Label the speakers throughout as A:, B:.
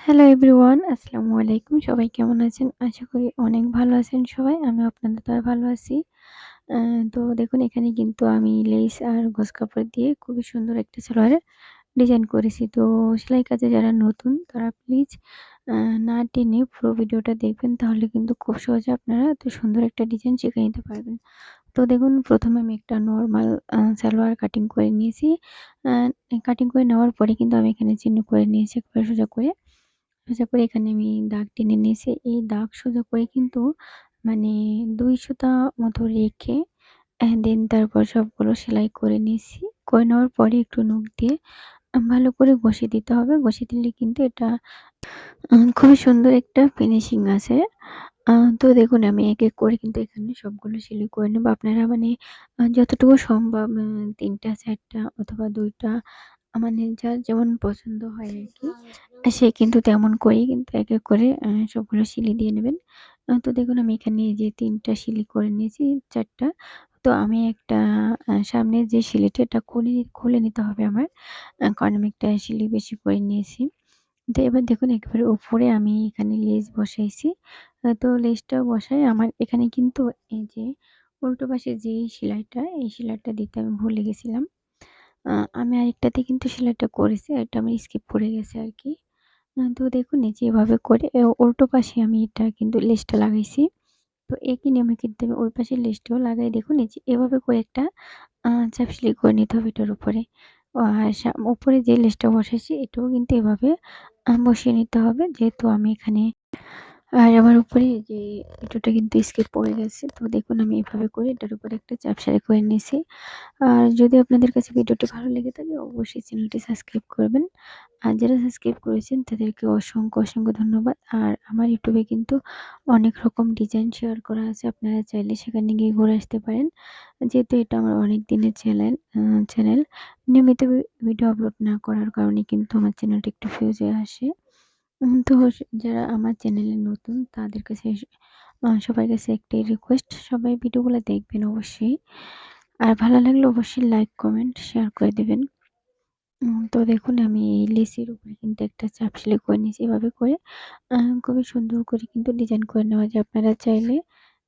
A: Hello everyone আসসালামু আলাইকুম সবাই কেমন আছেন? আশা করি অনেক ভালো আছেন সবাই। আমি আপনাদের দ্বারা ভালো আছি। তো দেখুন, এখানে কিন্তু আমি লেস আর গোস কাপড় দিয়ে খুবই সুন্দর একটা সালোয়ারের ডিজাইন করেছি। তো সেলাই কাজে যারা নতুন, তারা প্লিজ না টেনে পুরো ভিডিওটা দেখবেন। তাহলে কিন্তু খুব সহজে আপনারা এত সুন্দর একটা ডিজাইন শিখে নিতে পারবেন। তো দেখুন, প্রথমে আমি একটা নর্মাল সালোয়ার কাটিং করে নিয়েছি। কাটিং করে নেওয়ার পরে কিন্তু আমি এখানে চিহ্ন করে নিয়েছি একবার সোজা করে। সোজা করে এখানে আমি দাগ টেনে নিয়েছি। এই দাগ সোজা করে কিন্তু মানে দুই সুতা মতো রেখে দেন তারপর সবগুলো সেলাই করে নিয়েছি। করে নেওয়ার পরে একটু নখ দিয়ে ভালো করে ঘষে দিতে হবে। ঘষে দিলে কিন্তু এটা খুবই সুন্দর একটা ফিনিশিং আছে। তো দেখুন, আমি এক এক করে কিন্তু এখানে সবগুলো সেলাই করে নেব। আপনারা মানে যতটুকু সম্ভব তিনটা, চারটা অথবা দুইটা মানে যার যেমন পছন্দ হয় আর কি। সে কিন্তু তেমন করেই কিন্তু এক এক করে সবগুলো সিলি দিয়ে নেবেন। তো দেখুন আমি এখানে যে তিনটা সিলি করে নিয়েছি চারটা তো আমি একটা সামনের যে সিলিটা এটা খুলে খুলে নিতে হবে আমার কারণ আমি একটা সিলি বেশি করে নিয়েছি। তো এবার দেখুন একবারে উপরে আমি এখানে লেস বসাইছি। তো লেসটা বসাই আমার এখানে কিন্তু এই যে উল্টো পাশে যে সেলাইটা এই সেলাইটা দিতে আমি ভুলে গেছিলাম। আমি আরেকটাতে কিন্তু সেলাইটা করেছি আর এটা আমার স্কিপ পড়ে গেছে আর কি তো দেখুন এই যে এভাবে করে উল্টো পাশে আমি এটা কিন্তু লেসটা লাগাইছি। তো একই নিয়মে কিন্তু আমি ওই পাশে লেসটাও লাগাই। দেখুন এই যে এভাবে করে একটা চাপ সেলাই করে নিতে হবে এটার উপরে। আর উপরে যে লেসটা বসাইছি এটাও কিন্তু এভাবে বসিয়ে নিতে হবে। যেহেতু আমি এখানে আর আমার উপরে যে এটাটা কিন্তু স্কিপ পড়ে গেছে, তো দেখুন আমি এভাবে করে এটার উপরে একটা চাপ সেলাই করে নিয়েছি। আর যদি আপনাদের কাছে ভিডিওটি ভালো লেগে থাকে, অবশ্যই চ্যানেলটি সাবস্ক্রাইব করবেন। আর যারা সাবস্ক্রাইব করেছেন, তাদেরকে অসংখ্য অসংখ্য ধন্যবাদ। আর আমার ইউটিউবে কিন্তু অনেক রকম ডিজাইন শেয়ার করা আছে, আপনারা চাইলে সেখানে গিয়ে ঘুরে আসতে পারেন। যেহেতু এটা আমার অনেক দিনের চ্যানেল চ্যানেল নিয়মিত ভিডিও আপলোড না করার কারণে কিন্তু আমার চ্যানেলটি একটু ফিউজে আসে। তো যারা আমার চ্যানেলে নতুন, তাদের কাছে সবার কাছে একটাই রিকোয়েস্ট সবাই ভিডিওগুলো দেখবেন অবশ্যই। আর ভালো লাগলে অবশ্যই লাইক কমেন্ট শেয়ার করে দেবেন। তো দেখুন, আমি এই লেসের উপরে কিন্তু একটা চাপ সেলাই করে নিয়েছি এভাবে করে। খুবই সুন্দর করে কিন্তু ডিজাইন করে নেওয়া যায় আপনারা চাইলে।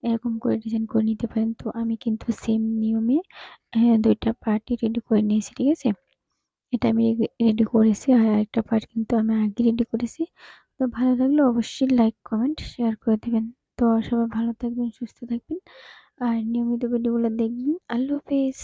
A: এরকম করে ডিজাইন করে নিতে পারেন। তো আমি কিন্তু সেম নিয়মে দুইটা পার্টি রেডি করে নিয়েছি, ঠিক আছে? এটা আমি রেডি করেছি। আর একটা পার্ট কিন্তু আমি আগে রেডি করেছি। তো ভালো লাগলে অবশ্যই লাইক কমেন্ট শেয়ার করে দেবেন। তো সবাই ভালো থাকবেন, সুস্থ থাকবেন। আর নিয়মিত ভিডিওগুলো দেখবেন। আল্লাহ হাফেজ।